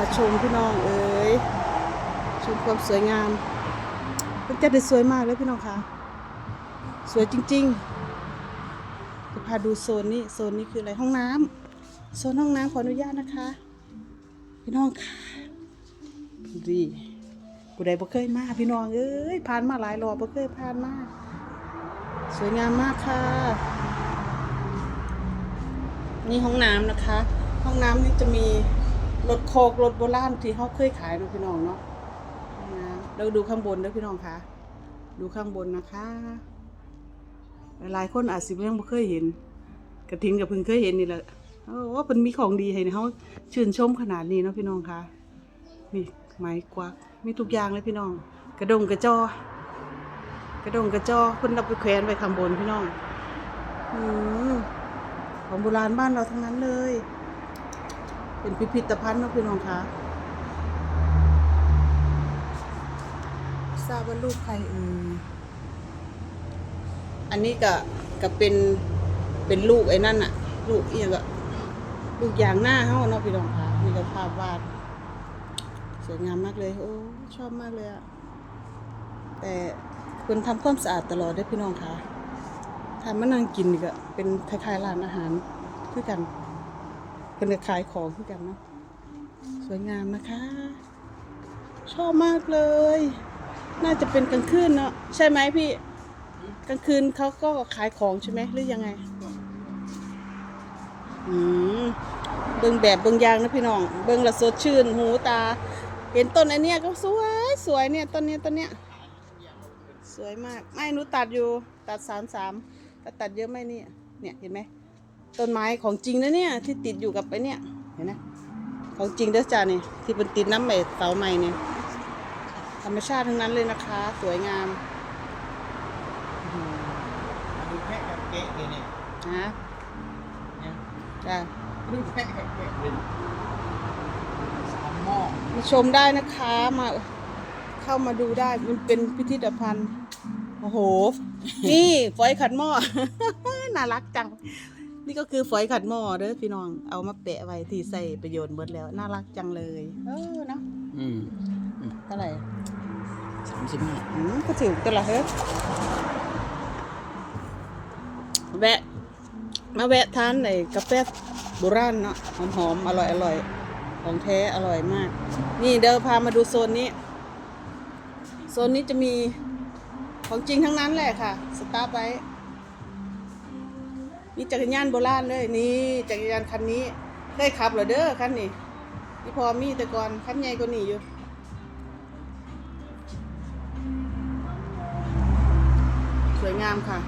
าชมพี่น้องเอ๋ยชมความสวยงามเป็นจัดได้สวยมากเลยพี่น้องคะสวยจริงๆจะพาดูโซนนี้โซนนี้คืออะไรห้องน้ำโซนห้องน้ำขออนุญาตนะคะ พี่น้องค่ะดีผู้ใดบ่เคยมาพี่น้องเอ้ยผ่านมาหลายรอบบ่เคยผ่านมาสวยงามมากค่ะ นี่ห้องน้ำนะคะ ห้องน้ำนี่จะมี รถโคกรถโบราณที่เขาเคยขายเนาะพี่น้องเนาะน้ำเราดูข้างบนด้วยพี่น้องคะดูข้างบนนะคะ หลายคนอาจสิยังไม่เคยเห็น กระถินกับเพิ่งเคยเห็นนี่แหละโอ้ว่าเป็นมีของดีให้เขาชื่นชมขนาดนี้เนาะพี่น้องคะมีไม้กวักมีทุกอย่างเลยพี่น้อง กระดงกระจอกระดงกระจอเพิ่นเอาไปแขวนไว้ข้างบนพี่น้องอืมของโบราณบ้านเราทั้งนั้นเลย เป็นพิพิธภัณฑ์นะพี่น้องคะทราบว่าลูกใครเอ่ยอันนี้ก็ก็เป็นเป็นลูกไอ้นั่นอะลูกเอียงอะลูกยางหน้าเขาเนาะพี่น้องคะมีก็ภาพวาดสวยงามมากเลยโอ้ชอบมากเลยอะแต่คนทำความสะอาดตลอดเด้วยพี่น้องคะถ้ามานั่งกินก็เป็นคล้ายๆร้านอาหารคือกัน เป็นขายของกันเนาะสวยงามนะคะ ชอบมากเลย น่าจะเป็นกลางคืนเนาะใช่ไหมพี่กลางคืนเขาก็ขายของใช่ไหมหรือยังไงอืมเบิ่งแบบเบิ่งยางนะพี่น้อง เบิ่งละสดชื่น หูตา เห็นต้นอันเนี้ยก็สวยสวยเนี่ยต้นเนี้ยต้นเนี้ยสวยมาก ไม่หนูตัดอยู่ตัดสามสามแต่ตัดเยอะไหมเนี่ยเนี่ยเห็นไหม ต้นไม้ของจริงนะเนี่ย ที่ติดอยู่กับไปเนี่ยเห็นไหมของจริงเด้อจ้านี่ที่เป็นติดน้ำใหม่เสาใหม่เนี่ยธรรมชาติทั้งนั้นเลยนะคะ สวยงามดูแค่กับเก๊ะเลยเนี่ยนะเนี่ยจ้าดูแค่กับเก๊ะเป็นสามหม้อมาชมได้นะคะมาเข้ามาดูได้มันเป็นพิพิธภัณฑ์โอ้โหนี่ฝอยขัดหม้อน่ารักจัง นี่ก็คือฝอยขัดหม้อเด้อพี่น้อง เอามาแปะไว้ที่ใส่ประโยชน์หมดแล้ว น่ารักจังเลย เออเนาะอืมเท่าไหร่สามสิบห้าอืมก็ถึงตัวละเฮ้ยแวะ มาแวะทานในกาแฟโบราณเนาะหอมๆอร่อยอร่อยของแท้อร่อยมาก นี่เดี๋ยวพามาดูโซนนี้ โซนนี้จะมีของจริงทั้งนั้นแหละค่ะ สตาร์ไว้ นี่จักรยานโบราณเลยนี่จักรยานคันนี้ได้ขับเหรอเด้อคันนี้ที่พอมีแต่ก่อนคันใหญ่กว่านี้อยู่สวยงามค่ะ